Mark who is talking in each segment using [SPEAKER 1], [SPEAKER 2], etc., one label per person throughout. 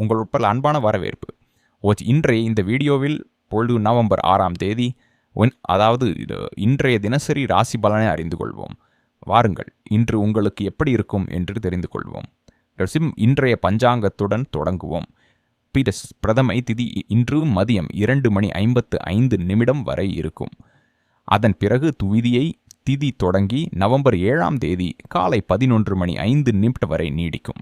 [SPEAKER 1] உங்கள் உட்பட அன்பான வரவேற்பு. இன்றைய இந்த வீடியோவில் பொழுது நவம்பர் ஆறாம் தேதி அதாவது இன்றைய தினசரி ராசி பலனை அறிந்து கொள்வோம். வாருங்கள் இன்று உங்களுக்கு எப்படி இருக்கும் என்று தெரிந்து கொள்வோம். ரசிம் இன்றைய பஞ்சாங்கத்துடன் தொடங்குவோம். பிரஸ் பிரதமை திதி இன்று மதியம் இரண்டு மணி ஐம்பத்து ஐந்து நிமிடம் வரை இருக்கும். அதன் பிறகு துவிதியை திதி தொடங்கி நவம்பர் ஏழாம் தேதி காலை பதினொன்று மணி ஐந்து நிமிடம் வரை நீடிக்கும்.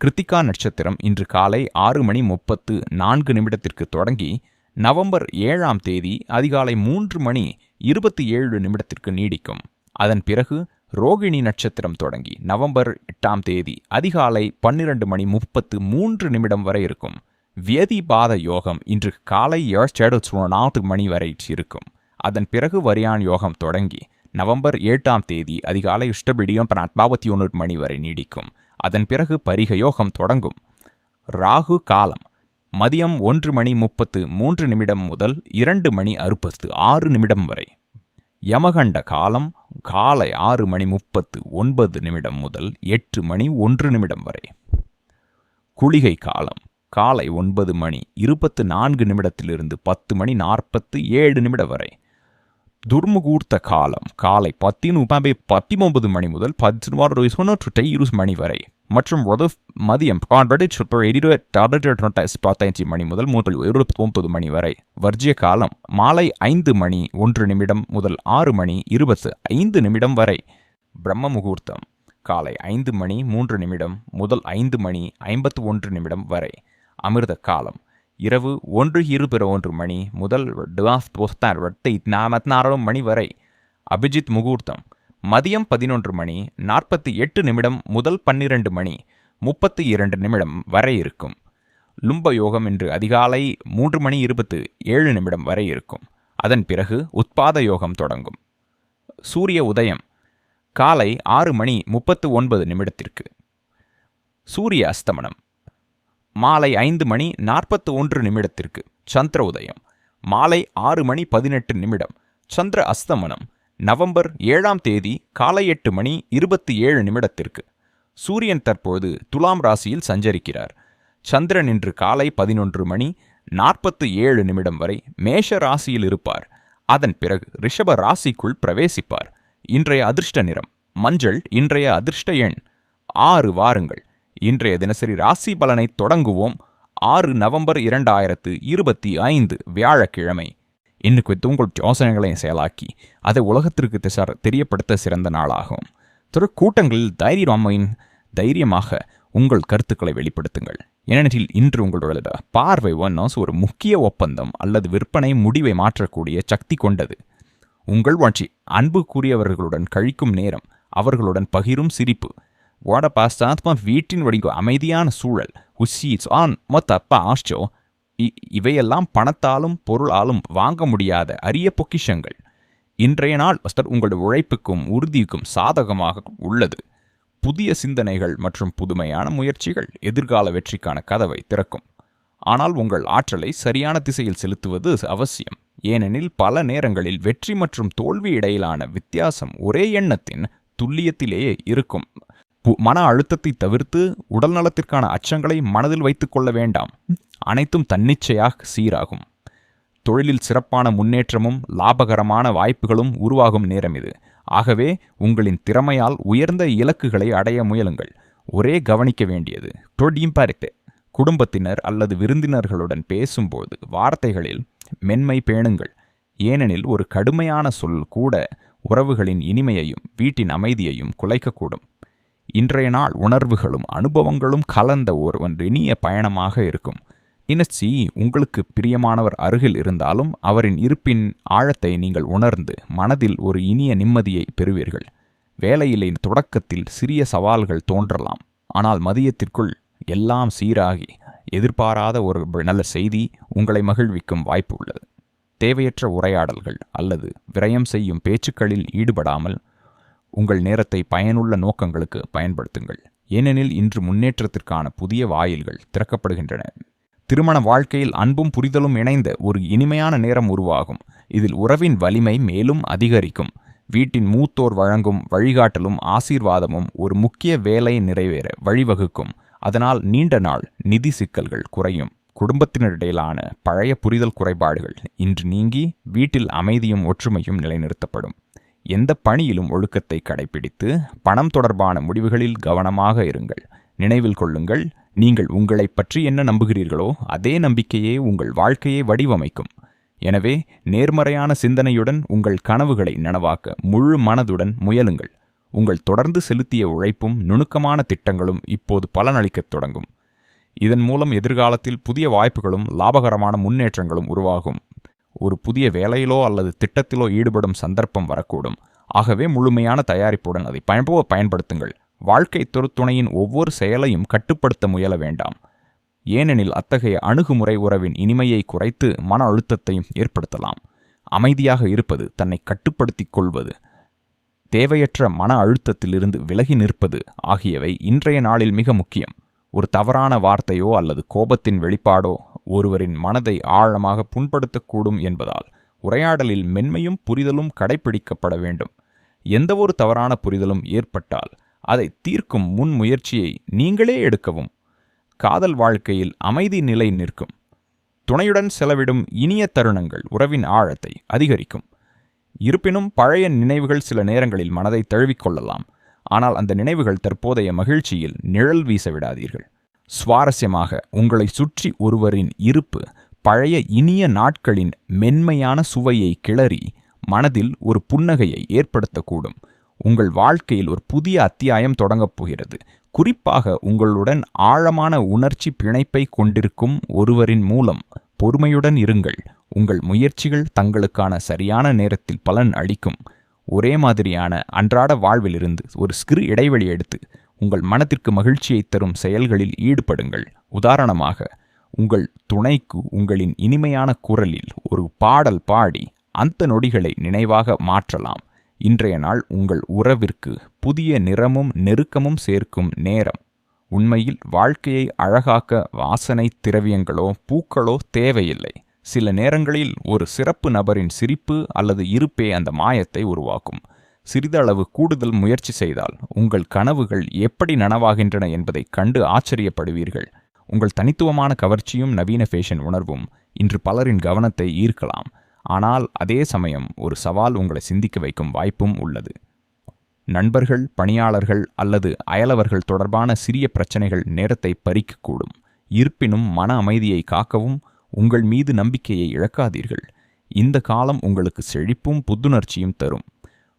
[SPEAKER 1] கிருத்திகா நட்சத்திரம் இன்று காலை ஆறு மணி முப்பத்து நான்கு நிமிடத்திற்கு தொடங்கி நவம்பர் ஏழாம் தேதி அதிகாலை மூன்று மணி இருபத்தி ஏழு நிமிடத்திற்கு நீடிக்கும். அதன் பிறகு ரோகிணி நட்சத்திரம் தொடங்கி நவம்பர் எட்டாம் தேதி அதிகாலை பன்னிரண்டு மணி முப்பத்து மூன்று நிமிடம் வரை இருக்கும். வியதிபாத யோகம் இன்று காலை நான்கு மணி வரை இருக்கும். அதன் பிறகு வரியான் யோகம் தொடங்கி நவம்பர் எட்டாம் தேதி அதிகாலை இஷ்டபிடியம் நாற்பத்தி ஒன்று மணி வரை நீடிக்கும். அதன் பிறகு பரிக யோகம் தொடங்கும். ராகு காலம். மதியம் ஒன்று மணி முப்பத்து மூன்று நிமிடம் முதல் இரண்டு மணி அறுபத்து ஆறு நிமிடம் வரை. யமகண்ட காலம். காலை ஆறு மணி முப்பத்து ஒன்பது நிமிடம் முதல் எட்டு மணி ஒன்று நிமிடம் வரை. குளிகை காலம். காலை ஒன்பது மணி இருபத்து நான்கு நிமிடத்திலிருந்து பத்து மணி நாற்பத்து ஏழு நிமிடம் வரை. துர்முகூர்த்த காலம். காலை பத்தின் பத்தி பத்திமொன்பது மணி முதல் பதினோரு தொண்ணூற்றி இருபது மணி வரை மற்றும் ஒரு மதியம் பத்தஞ்சு மணி முதல் முதல் இருபத்தி ஒன்பது மணி வரை. வர்ஜிய காலம் மாலை ஐந்து மணி ஒன்று நிமிடம் முதல் ஆறு மணி இருபத்து ஐந்து நிமிடம் வரை. பிரம்ம முகூர்த்தம் காலை ஐந்து மணி மூன்று நிமிடம் முதல் ஐந்து மணி ஐம்பத்து ஒன்று நிமிடம் வரை. அமிர்த காலம் இரவு ஒன்று இருபிற ஒன்று மணி முதல் நாற்பத்தி மணி வரை. அபிஜித் முகூர்த்தம். மதியம் பதினொன்று மணி நாற்பத்தி எட்டு நிமிடம் முதல் பன்னிரண்டு மணி முப்பத்தி இரண்டு நிமிடம் வரை இருக்கும். லும்ப யோகம் இன்று அதிகாலை மூன்று மணி இருபத்து ஏழு நிமிடம் வரை இருக்கும். அதன் பிறகு உத்பாத யோகம் தொடங்கும். சூரிய உதயம். காலை ஆறு மணி முப்பத்து ஒன்பது நிமிடத்திற்கு. சூரிய அஸ்தமனம். மாலை ஐந்து மணி நாற்பத்து ஒன்று நிமிடத்திற்கு சந்திர உதயம். மாலை ஆறு மணி பதினெட்டு நிமிடம் சந்திர அஸ்தமனம். நவம்பர் ஏழாம் தேதி காலை எட்டு மணி இருபத்தி ஏழு நிமிடத்திற்கு. சூரியன் தற்போது துலாம் ராசியில் சஞ்சரிக்கிறார். சந்திரன் இன்று காலை பதினொன்று மணி நாற்பத்து ஏழு நிமிடம் வரை மேஷ ராசியில் இருப்பார். அதன் பிறகு ரிஷப ராசிக்குள் பிரவேசிப்பார். இன்றைய அதிர்ஷ்ட நிறம் மஞ்சள் இன்றைய அதிர்ஷ்ட எண். ஆறு வாருங்கள் இன்றைய தினசரி ராசி பலனை தொடங்குவோம். ஆறு நவம்பர் இரண்டாயிரத்து இருபத்தி ஐந்து வியாழக்கிழமை. இன்னும் குறித்து உங்கள் யோசனைகளையும் செயலாக்கி அதை உலகத்திற்கு திசார் தெரியப்படுத்த சிறந்த நாளாகும். திரு கூட்டங்களில் தைரியமையின் தைரியமாக உங்கள் கருத்துக்களை வெளிப்படுத்துங்கள். ஏனெனில் இன்று உங்களோட பார்வை ஒன்னோஸ் ஒரு முக்கிய ஒப்பந்தம் அல்லது விற்பனை முடிவை மாற்றக்கூடிய சக்தி கொண்டது. உங்கள் வாழ்ச்சி அன்புக்குரியவர்களுடன் கழிக்கும் நேரம் அவர்களுடன் பகிரும் சிரிப்பு ஓட பாஸ்தாத்மா வீட்டின் வடிங்கோ அமைதியான சூழல். உஷீஸ் ஆன் மொத்த அப்பா ஆஷ்டோ இவையெல்லாம் பணத்தாலும் பொருளாலும் வாங்க முடியாத அரிய பொக்கிஷங்கள். இன்றைய நாள் அஸ்தர் உங்களுடைய உழைப்புக்கும் உறுதிக்கும் சாதகமாக உள்ளது. புதிய சிந்தனைகள் மற்றும் புதுமையான முயற்சிகள் எதிர்கால வெற்றிக்கான கதவை திறக்கும். ஆனால் உங்கள் ஆற்றலை சரியான திசையில் செலுத்துவது அவசியம். ஏனெனில் பல நேரங்களில் வெற்றி மற்றும் தோல்வி இடையிலான வித்தியாசம் ஒரே எண்ணத்தின் துல்லியத்திலேயே இருக்கும். மன அழுத்தத்தை தவிர்த்து உடல் நலத்திற்கான அச்சங்களை மனதில் வைத்துக் கொள்ள வேண்டாம். அனைத்தும் தன்னிச்சையாக சீராகும். தொழிலில் சிறப்பான முன்னேற்றமும் லாபகரமான வாய்ப்புகளும் உருவாகும் நேரம் இது. ஆகவே உங்களின் திறமையால் உயர்ந்த இலக்குகளை அடைய முயலுங்கள். ஒரே கவனிக்க வேண்டியது. இம்பாக்ட் குடும்பத்தினர் அல்லது விருந்தினர்களுடன் பேசும்போது வார்த்தைகளில் மென்மை பேணுங்கள். ஏனெனில் ஒரு கடுமையான சொல் கூட உறவுகளின் இனிமையையும் வீட்டின் அமைதியையும் குலைக்கக்கூடும். இன்றைய நாள் உணர்வுகளும் அனுபவங்களும் கலந்த ஒரு ஒன்று இனிய பயணமாக இருக்கும். இனச்சி உங்களுக்கு பிரியமானவர் அருகில் இருந்தாலும் அவரின் இருப்பின் ஆழத்தை நீங்கள் உணர்ந்து மனதில் ஒரு இனிய நிம்மதியை பெறுவீர்கள். வேலையிலே தொடக்கத்தில் சிறிய சவால்கள் தோன்றலாம். ஆனால் மதியத்திற்குள் எல்லாம் சீராகி எதிர்பாராத ஒரு நல்ல செய்தி உங்களை மகிழ்விக்கும் வாய்ப்பு உள்ளது. தேவையற்ற உரையாடல்கள் அல்லது விரயம் செய்யும் பேச்சுக்களில் ஈடுபடாமல் உங்கள் நேரத்தை பயனுள்ள நோக்கங்களுக்கு பயன்படுத்துங்கள். ஏனெனில் இன்று முன்னேற்றத்திற்கான புதிய வாயில்கள் திறக்கப்படுகின்றன. திருமண வாழ்க்கையில் அன்பும் புரிதலும் இணைந்த ஒரு இனிமையான நேரம் உருவாகும். இதில் உறவின் வலிமை மேலும் அதிகரிக்கும். வீட்டின் மூத்தோர் வழங்கும் வழிகாட்டலும் ஆசீர்வாதமும் ஒரு முக்கிய வேலை நிறைவேற வழிவகுக்கும். அதனால் நீண்ட நாள் நிதி சிக்கல்கள் குறையும். குடும்பத்தினரிடையிலான பழைய புரிதல் குறைபாடுகள் இன்று நீங்கி வீட்டில் அமைதியும் ஒற்றுமையும் நிலைநிறுத்தப்படும். எந்த பணியிலும் ஒழுக்கத்தை கடைபிடித்து பணம் தொடர்பான முடிவுகளில் கவனமாக இருங்கள். நினைவில் கொள்ளுங்கள் நீங்கள் உங்களை பற்றி என்ன நம்புகிறீர்களோ அதே நம்பிக்கையே உங்கள் வாழ்க்கையை வடிவமைக்கும். எனவே நேர்மறையான சிந்தனையுடன் உங்கள் கனவுகளை நனவாக்க முழு மனதுடன் முயலுங்கள். உங்கள் தொடர்ந்து செலுத்திய உழைப்பும் நுணுக்கமான திட்டங்களும் இப்போது பலனளிக்கத் தொடங்கும். இதன் மூலம் எதிர்காலத்தில் புதிய வாய்ப்புகளும் லாபகரமான முன்னேற்றங்களும் உருவாகும். ஒரு புதிய வேலையிலோ அல்லது திட்டத்திலோ ஈடுபடும் சந்தர்ப்பம் வரக்கூடும். ஆகவே முழுமையான தயாரிப்புடன் அதை பயன்போ பயன்படுத்துங்கள். வாழ்க்கை துணையின் ஒவ்வொரு செயலையும் கட்டுப்படுத்த முயல வேண்டாம். ஏனெனில் அத்தகைய அணுகுமுறை உறவின் இனிமையை குறைத்து மன அழுத்தத்தையும் ஏற்படுத்தலாம். அமைதியாக இருப்பது தன்னை கட்டுப்படுத்திக் கொள்வது. தேவையற்ற மன அழுத்தத்திலிருந்து விலகி நிற்பது ஆகியவை இன்றைய நாளில் மிக முக்கியம். ஒரு தவறான வார்த்தையோ அல்லது கோபத்தின் வெளிப்பாடோ ஒருவரின் மனதை ஆழமாக புண்படுத்தக்கூடும் என்பதால் உரையாடலில் மென்மையும் புரிதலும் கடைபிடிக்கப்பட வேண்டும். எந்தவொரு தவறான புரிதலும் ஏற்பட்டால் அதை தீர்க்கும் முன்முயற்சியை நீங்களே எடுக்கவும். காதல் வாழ்க்கையில் அமைதி நிலை நிற்கும். துணையுடன் செலவிடும் இனிய தருணங்கள் உறவின் ஆழத்தை அதிகரிக்கும். இருப்பினும் பழைய நினைவுகள் சில நேரங்களில் மனதை தழுவிக்கொள்ளலாம் ஆனால் அந்த நினைவுகள் தற்போதைய மகிழ்ச்சியில் நிழல் வீச விடாதீர்கள். சுவாரஸ்யமாக உங்களை சுற்றி ஒருவரின் இருப்பு பழைய இனிய நாட்களின் மென்மையான சுவையை கிளறி மனதில் ஒரு புன்னகையை ஏற்படுத்தக்கூடும். உங்கள் வாழ்க்கையில் ஒரு புதிய அத்தியாயம் தொடங்கப் போகிறது. குறிப்பாக உங்களுடன் ஆழமான உணர்ச்சி பிணைப்பை கொண்டிருக்கும் ஒருவரின் மூலம் பொறுமையுடன் இருங்கள். உங்கள் முயற்சிகள் தங்களுக்கான சரியான நேரத்தில் பலன் அளிக்கும். ஒரே மாதிரியான அன்றாட வாழ்விலிருந்து ஒரு சிறு இடைவெளி எடுத்து உங்கள் மனத்திற்கு மகிழ்ச்சியை தரும் செயல்களில் ஈடுபடுங்கள். உதாரணமாக உங்கள் துணைக்கு உங்களின் இனிமையான குரலில் ஒரு பாடல் பாடி அந்த நொடிகளை நினைவாக மாற்றலாம். இன்றைய நாள் உங்கள் உறவிற்கு புதிய நிறமும் நெருக்கமும் சேர்க்கும் நேரம். உண்மையில் வாழ்க்கையை அழகாக்க வாசனை திரவியங்களோ பூக்களோ தேவையில்லை. சில நேரங்களில் ஒரு சிறப்பு நபரின் சிரிப்பு அல்லது இருப்பே அந்த மாயத்தை உருவாக்கும். சிறிதளவு கூடுதல் முயற்சி செய்தால் உங்கள் கனவுகள் எப்படி நனவாகின்றன என்பதை கண்டு ஆச்சரியப்படுவீர்கள். உங்கள் தனித்துவமான கவர்ச்சியும் நவீன ஃபேஷன் உணர்வும் இன்று பலரின் கவனத்தை ஈர்க்கலாம். ஆனால் அதே சமயம் ஒரு சவால் உங்களை சிந்திக்க வைக்கும் வாய்ப்பும் உள்ளது. நண்பர்கள் பணியாளர்கள் அல்லது அயலவர்கள் தொடர்பான சிறிய பிரச்சனைகள் நேரத்தை பறிக்கக்கூடும். இருப்பினும் மன அமைதியை காக்கவும் உங்கள் மீது நம்பிக்கையை இழக்காதீர்கள். இந்த காலம் உங்களுக்கு செழிப்பும் புத்துணர்ச்சியும் தரும்.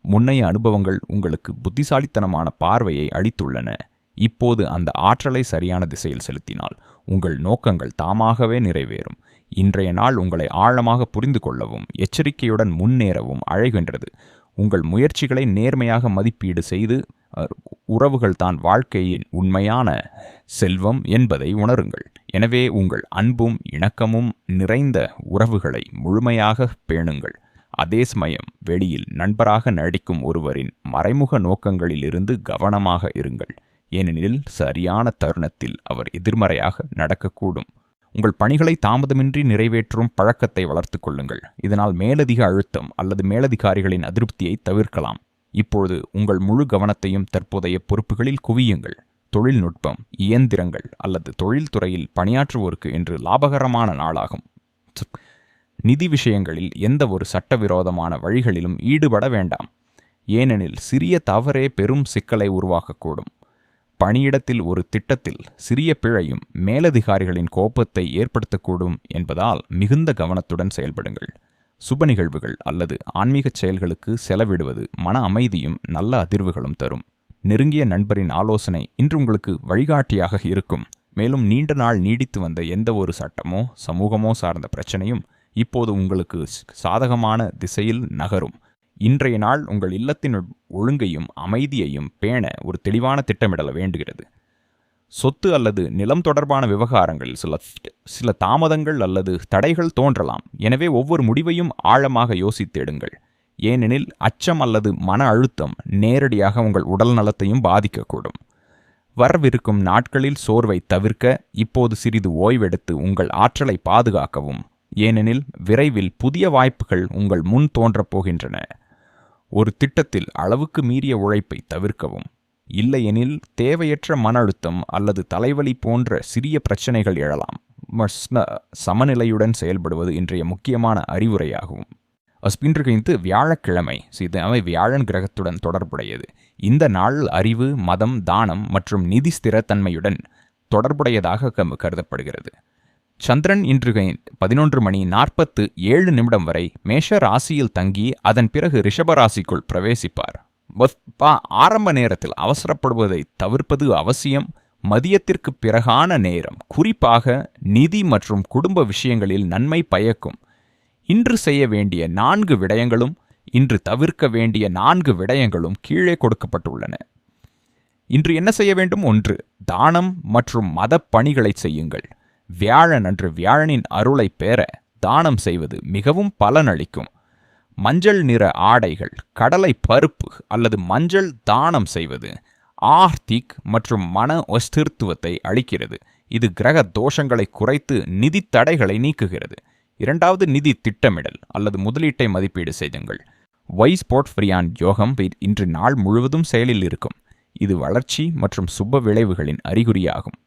[SPEAKER 1] முன்னைய அனுபவங்கள் உங்களுக்கு புத்திசாலித்தனமான பார்வையை அளித்துள்ளன. இப்போது அந்த ஆற்றலை சரியான திசையில் செலுத்தினால் உங்கள் நோக்கங்கள் தாமாகவே நிறைவேறும். இன்றைய நாள் உங்களை ஆழமாக புரிந்து கொள்ளவும் எச்சரிக்கையுடன் முன்னேறவும் அழைகின்றது. உங்கள் முயற்சிகளை நேர்மையாக மதிப்பீடு செய்து உறவுகள் தான் வாழ்க்கையின் உண்மையான செல்வம் என்பதை உணருங்கள். எனவே உங்கள் அன்பும் இணக்கமும் நிறைந்த உறவுகளை முழுமையாக பேணுங்கள். அதே சமயம் வெளியில் நண்பராக நடிக்கும் ஒருவரின் மறைமுக நோக்கங்களிலிருந்து கவனமாக இருங்கள். ஏனெனில் சரியான தருணத்தில் அவர் எதிர்மறையாக நடக்கக்கூடும். உங்கள் பணிகளை தாமதமின்றி நிறைவேற்றும் பழக்கத்தை வளர்த்து கொள்ளுங்கள். இதனால் மேலதிக அழுத்தம் அல்லது மேலதிகாரிகளின் அதிருப்தியை தவிர்க்கலாம். இப்பொழுது உங்கள் முழு கவனத்தையும் தற்போதைய பொறுப்புகளில் குவியுங்கள். தொழில்நுட்பம் இயந்திரங்கள் அல்லது தொழில்துறையில் பணியாற்றுவோருக்கு என்று லாபகரமான நாளாகும். நிதி விஷயங்களில் எந்த ஒரு சட்டவிரோதமான வழிகளிலும் ஈடுபட வேண்டாம். ஏனெனில் சிறிய தவறே பெரும் சிக்கலை உருவாக்கக்கூடும். பணியிடத்தில் ஒரு திட்டத்தில் சிறிய பிழையும் மேலதிகாரிகளின் கோபத்தை ஏற்படுத்தக்கூடும் என்பதால் மிகுந்த கவனத்துடன் செயல்படுங்கள். சுப நிகழ்வுகள் அல்லது ஆன்மீகச் செயல்களுக்கு செலவிடுவது மன அமைதியும் நல்ல அதிர்வுகளும் தரும். நெருங்கிய நண்பரின் ஆலோசனை இன்று உங்களுக்கு வழிகாட்டியாக இருக்கும். மேலும் நீண்ட நாள் நீடித்து வந்த எந்த ஒரு சட்டமோ சமூகமோ சார்ந்த பிரச்சனையும் இப்போது உங்களுக்கு சாதகமான திசையில் நகரும். இன்றைய நாள் உங்கள் இல்லத்தின் ஒழுங்கையும் அமைதியையும் பேண ஒரு தெளிவான திட்டமிடல வேண்டுகிறது. சொத்து அல்லது நிலம் தொடர்பான விவகாரங்களில் சில சில தாமதங்கள் அல்லது தடைகள் தோன்றலாம். எனவே ஒவ்வொரு முடிவையும் ஆழமாக யோசித்தெடுங்கள் ஏனெனில் அச்சம் அல்லது மன அழுத்தம் நேரடியாக உங்கள் உடல் நலத்தையும் பாதிக்கக்கூடும். வரவிருக்கும் நாட்களில் சோர்வை தவிர்க்க இப்போது சிறிது ஓய்வெடுத்து உங்கள் ஆற்றலை பாதுகாக்கவும் ஏனெனில் விரைவில் புதிய வாய்ப்புகள் உங்கள் முன் தோன்றப் போகின்றன. ஒரு திட்டத்தில் அளவுக்கு மீறிய உழைப்பை தவிர்க்கவும். இல்லையெனில் தேவையற்ற மன அழுத்தம் அல்லது தலைவலி போன்ற சிறிய பிரச்சனைகள் எழலாம். சமநிலையுடன் செயல்படுவது இன்றைய முக்கியமான அறிவுரையாகும். அஸ்பின்றுகைந்து வியாழக்கிழமை சிதமை வியாழன் கிரகத்துடன் தொடர்புடையது. இந்த நாள் அறிவு மதம் தானம் மற்றும் நிதி ஸ்திரத்தன்மையுடன் தொடர்புடையதாக கருதப்படுகிறது. சந்திரன் இன்று பதினொன்று மணி நாற்பத்து ஏழு நிமிடம் வரை மேஷ ராசியில் தங்கி அதன் பிறகு ரிஷபராசிக்குள் பிரவேசிப்பார். ஆரம்ப நேரத்தில் அவசரப்படுவதை தவிர்ப்பது அவசியம். மதியத்திற்கு பிறகான நேரம். குறிப்பாக நிதி மற்றும் குடும்ப விஷயங்களில் நன்மை பயக்கும். இன்று செய்ய வேண்டிய நான்கு விடயங்களும் இன்று தவிர்க்க வேண்டிய நான்கு விடயங்களும் கீழே கொடுக்கப்பட்டுள்ளன. இன்று என்ன செய்ய வேண்டும்? ஒன்று தானம் மற்றும் மத பணிகளை செய்யுங்கள். வியாழன் அன்று வியாழனின் அருளை பெற தானம் செய்வது மிகவும் பலனளிக்கும். மஞ்சள் நிற ஆடைகள் கடலை பருப்பு அல்லது மஞ்சள் தானம் செய்வது ஆர்த்திக் மற்றும் மன ஒஸ்திருத்துவத்தை அளிக்கிறது. இது கிரக தோஷங்களை குறைத்து நிதி தடைகளை நீக்குகிறது. இரண்டாவது நிதி திட்டமிடல் அல்லது முதலீட்டை மதிப்பீடு செய்துங்கள். வைஸ் போர்ட்ஃபரியான் யோகம் இன்று நாள் முழுவதும் செயலில் இருக்கும். இது வளர்ச்சி மற்றும் சுப விளைவுகளின் அறிகுறியாகும்.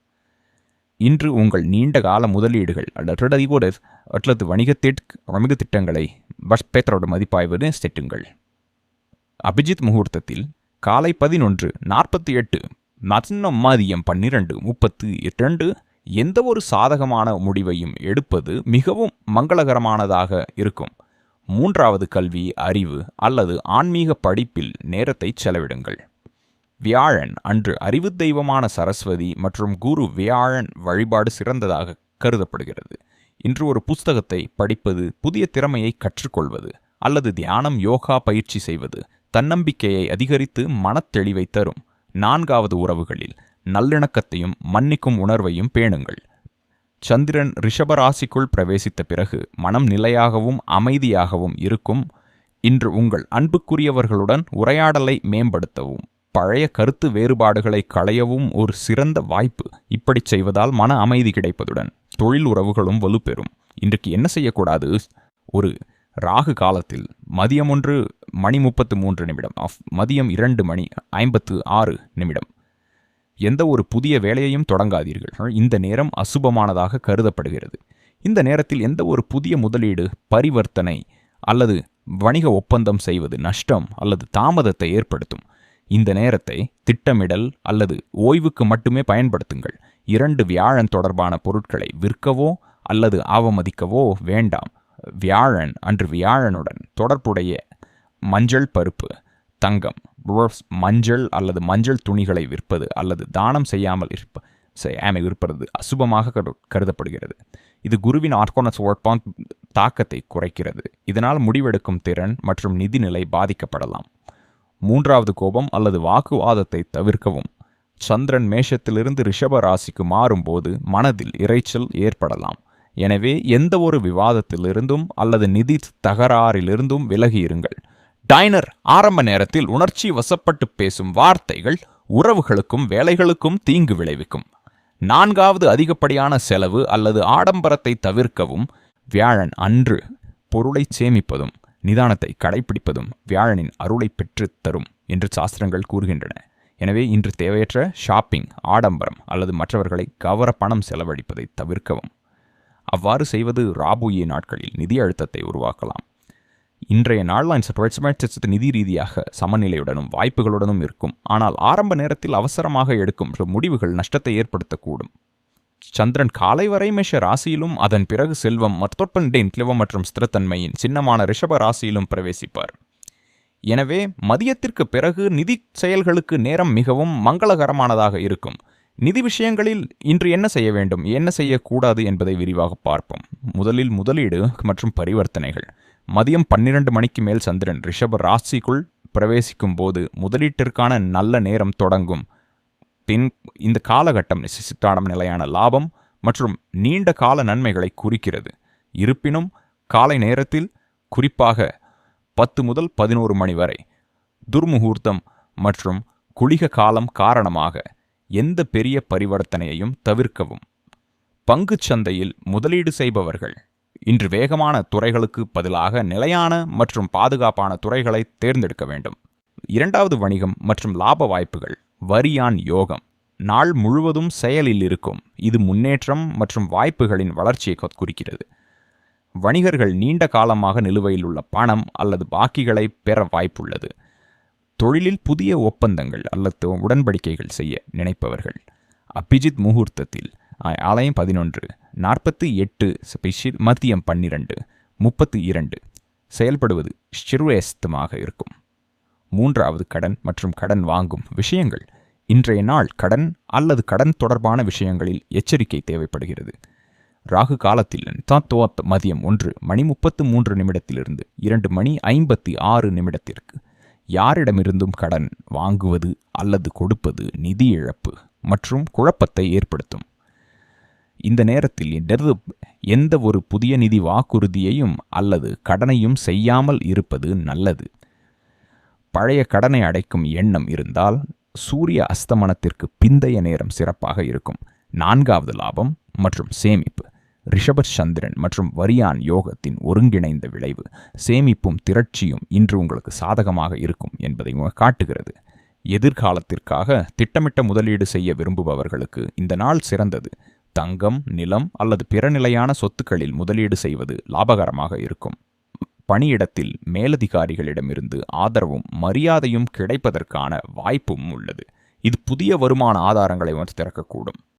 [SPEAKER 1] இன்று உங்கள் நீண்ட கால முதலீடுகள் அல்லது அல்லது வணிகத்திற் வணிக திட்டங்களை பஸ் பேத்தரோட மதிப்பாய்வு செட்டுங்கள். அபிஜித் முகூர்த்தத்தில் காலை பதினொன்று நாற்பத்தி எட்டு மதியம் மதியம் பன்னிரண்டு முப்பத்து இரண்டு எந்த ஒரு சாதகமான முடிவையும் எடுப்பது மிகவும் மங்களகரமானதாக இருக்கும். மூன்றாவது கல்வி அறிவு அல்லது ஆன்மீக படிப்பில் நேரத்தை செலவிடுங்கள். வியாழன் அன்று அறிவு தெய்வமான சரஸ்வதி மற்றும் குரு வியாழன் வழிபாடு சிறந்ததாக கருதப்படுகிறது. இன்று ஒரு புஸ்தகத்தை படிப்பது புதிய திறமையை கற்றுக்கொள்வது அல்லது தியானம் யோகா பயிற்சி செய்வது தன்னம்பிக்கையை அதிகரித்து மனத்தெளிவை தரும். நான்காவது உறவுகளில் நல்லிணக்கத்தையும் மன்னிக்கும் உணர்வையும் பேணுங்கள். சந்திரன் ரிஷபராசிக்குள் பிரவேசித்த பிறகு மனம் நிலையாகவும் அமைதியாகவும் இருக்கும். இன்று உங்கள் அன்புக்குரியவர்களுடன் உரையாடலை மேம்படுத்தவும். பழைய கருத்து வேறுபாடுகளை களையவும் ஒரு சிறந்த வாய்ப்பு இப்படி செய்வதால் மன அமைதி கிடைப்பதுடன் தொழில் உறவுகளும் வலுப்பெறும். இன்றைக்கு என்ன செய்யக்கூடாது? ஒரு ராகு காலத்தில் மதியம் ஒன்று மணி முப்பத்து மூன்று நிமிடம். ஆஃப் மதியம் இரண்டு மணி ஐம்பத்து ஆறு நிமிடம். எந்த ஒரு புதிய வேலையையும் தொடங்காதீர்கள். இந்த நேரம் அசுபமானதாக கருதப்படுகிறது. இந்த நேரத்தில் எந்த ஒரு புதிய முதலீடு பரிவர்த்தனை அல்லது வணிக ஒப்பந்தம் செய்வது நஷ்டம் அல்லது தாமதத்தை ஏற்படுத்தும். இந்த நேரத்தை திட்டமிடல் அல்லது ஓய்வுக்கு மட்டுமே பயன்படுத்துங்கள். இரண்டு வியாழன் தொடர்பான பொருட்களை விற்கவோ அல்லது அவமதிக்கவோ வேண்டாம். வியாழன் அன்று வியாழனுடன் தொடர்புடைய மஞ்சள் பருப்பு தங்கம் மஞ்சள் அல்லது மஞ்சள் துணிகளை விற்பது அல்லது தானம் செய்யாமல் இருப்ப செய்யாமல் விற்பது அசுபமாக கரு- கருதப்படுகிறது. இது குருவின் ஆர்கோனஸ் ஓட்பான் தாக்கத்தை குறைக்கிறது. இதனால் முடிவெடுக்கும் திறன் மற்றும் நிதிநிலை பாதிக்கப்படலாம். மூன்றாவது கோபம் அல்லது வாக்குவாதத்தை தவிர்க்கவும். சந்திரன் மேஷத்திலிருந்து ரிஷப ராசிக்கு மாறும்போது மனதில் இரைச்சல் ஏற்படலாம். எனவே எந்த ஒரு விவாதத்திலிருந்தும் அல்லது நிதி தகராறிலிருந்தும் விலகியிருங்கள். டைனர் ஆரம்ப நேரத்தில் உணர்ச்சி வசப்பட்டு பேசும் வார்த்தைகள் உறவுகளுக்கும் வேலைகளுக்கும் தீங்கு விளைவிக்கும். நான்காவது அதிகப்படியான செலவு அல்லது ஆடம்பரத்தை தவிர்க்கவும் வியாழன் அன்று பொருளை சேமிப்பதும். நிதானத்தை கடைபிடிப்பதும் வியாழனின் அருளை பெற்றுத் தரும் என்று சாஸ்திரங்கள் கூறுகின்றன. எனவே இன்று தேவையற்ற ஷாப்பிங் ஆடம்பரம் அல்லது மற்றவர்களை கவர பணம் செலவழிப்பதை தவிர்க்கவும். அவ்வாறு செய்வது ராபுய நாட்களில் நிதி அழுத்தத்தை உருவாக்கலாம். இன்றைய நாள்லைன் சற்று நிதி ரீதியாக சமநிலையுடனும் வாய்ப்புகளுடனும் இருக்கும். ஆனால் ஆரம்ப நேரத்தில் அவசரமாக எடுக்கும் முடிவுகள் நஷ்டத்தை ஏற்படுத்தக்கூடும். சந்திரன் காலை வரை மேஷ ராசியிலும் அதன் பிறகு செல்வம் மற்றொற்பண்டேன் கிளவம் மற்றும் ஸ்திரத்தன்மையின் சின்னமான ரிஷப ராசியிலும் பிரவேசிப்பார். எனவே மதியத்திற்கு பிறகு நிதி செயல்களுக்கு நேரம் மிகவும் மங்களகரமானதாக இருக்கும். நிதி விஷயங்களில் இன்று என்ன செய்ய வேண்டும் என்ன செய்யக்கூடாது என்பதை விரிவாக பார்ப்போம். முதலில் முதலீடு மற்றும் பரிவர்த்தனைகள். மதியம் பன்னிரண்டு மணிக்கு மேல் சந்திரன் ரிஷப ராசிக்குள் பிரவேசிக்கும் போது முதலீட்டிற்கான நல்ல நேரம் தொடங்கும். பின் இந்த காலகட்டம் நிசித்தாடம் நிலையான லாபம் மற்றும் நீண்ட கால நன்மைகளை குறிக்கிறது. இருப்பினும் காலை நேரத்தில் குறிப்பாக பத்து முதல் பதினோரு மணி வரை துர்முகூர்த்தம் மற்றும் குளிக காலம் காரணமாக எந்த பெரிய பரிவர்த்தனையையும் தவிர்க்கவும். பங்குச் சந்தையில் முதலீடு செய்பவர்கள் இன்று வேகமான துறைகளுக்கு பதிலாக நிலையான மற்றும் பாதுகாப்பான துறைகளை தேர்ந்தெடுக்க வேண்டும். இரண்டாவது வணிகம் மற்றும் லாப வாய்ப்புகள். வரியான் யோகம். நாள் முழுவதும் செயலில் இருக்கும். இது முன்னேற்றம் மற்றும் வாய்ப்புகளின் வளர்ச்சியை குறிக்கிறது. வணிகர்கள் நீண்ட காலமாக நிலுவையில் உள்ள பணம் அல்லது பாக்கிகளை பெற வாய்ப்புள்ளது. தொழிலில் புதிய ஒப்பந்தங்கள் அல்லது உடன்படிக்கைகள் செய்ய நினைப்பவர்கள். அபிஜித் முகூர்த்தத்தில் ஆலயம் பதினொன்று நாற்பத்தி எட்டு மதியம் பன்னிரண்டு முப்பத்தி இரண்டு. செயல்படுவது ஸ்ரேஸ்தமாக இருக்கும். மூன்றாவது கடன் மற்றும் கடன் வாங்கும் விஷயங்கள். இன்றைய நாள் கடன் அல்லது கடன் தொடர்பான விஷயங்களில் எச்சரிக்கை தேவைப்படுகிறது. ராகு காலத்தில் தத்துவத் மதியம் ஒன்று மணி முப்பத்து மூன்று நிமிடத்திலிருந்து இரண்டு மணி ஐம்பத்தி ஆறு நிமிடத்திற்கு. யாரிடமிருந்தும் கடன் வாங்குவது அல்லது கொடுப்பது நிதி இழப்பு மற்றும் குழப்பத்தை ஏற்படுத்தும். இந்த நேரத்தில் எந்த ஒரு புதிய நிதி வாக்குறுதியையும் அல்லது கடனையும் செய்யாமல் இருப்பது நல்லது. பழைய கடனை அடைக்கும் எண்ணம் இருந்தால் சூரிய அஸ்தமனத்திற்கு பிந்தைய நேரம் சிறப்பாக இருக்கும். நான்காவது லாபம் மற்றும் சேமிப்பு. ரிஷப சந்திரன் மற்றும் வரியான் யோகத்தின் ஒருங்கிணைந்த விளைவு. சேமிப்பும் திரட்சியும் இன்று உங்களுக்கு சாதகமாக இருக்கும் என்பதை உங்க- காட்டுகிறது. எதிர்காலத்திற்காக திட்டமிட்ட முதலீடு செய்ய விரும்புபவர்களுக்கு இந்த நாள் சிறந்தது. தங்கம் நிலம் அல்லது பிற நிலையான சொத்துக்களில் முதலீடு செய்வது லாபகரமாக இருக்கும். பணியிடத்தில் மேலதிகாரிகளிடமிருந்து ஆதரவும் மரியாதையும் கிடைப்பதற்கான வாய்ப்பும் உள்ளது. இது புதிய வருமான ஆதாரங்களை வந்து திறக்கக்கூடும்.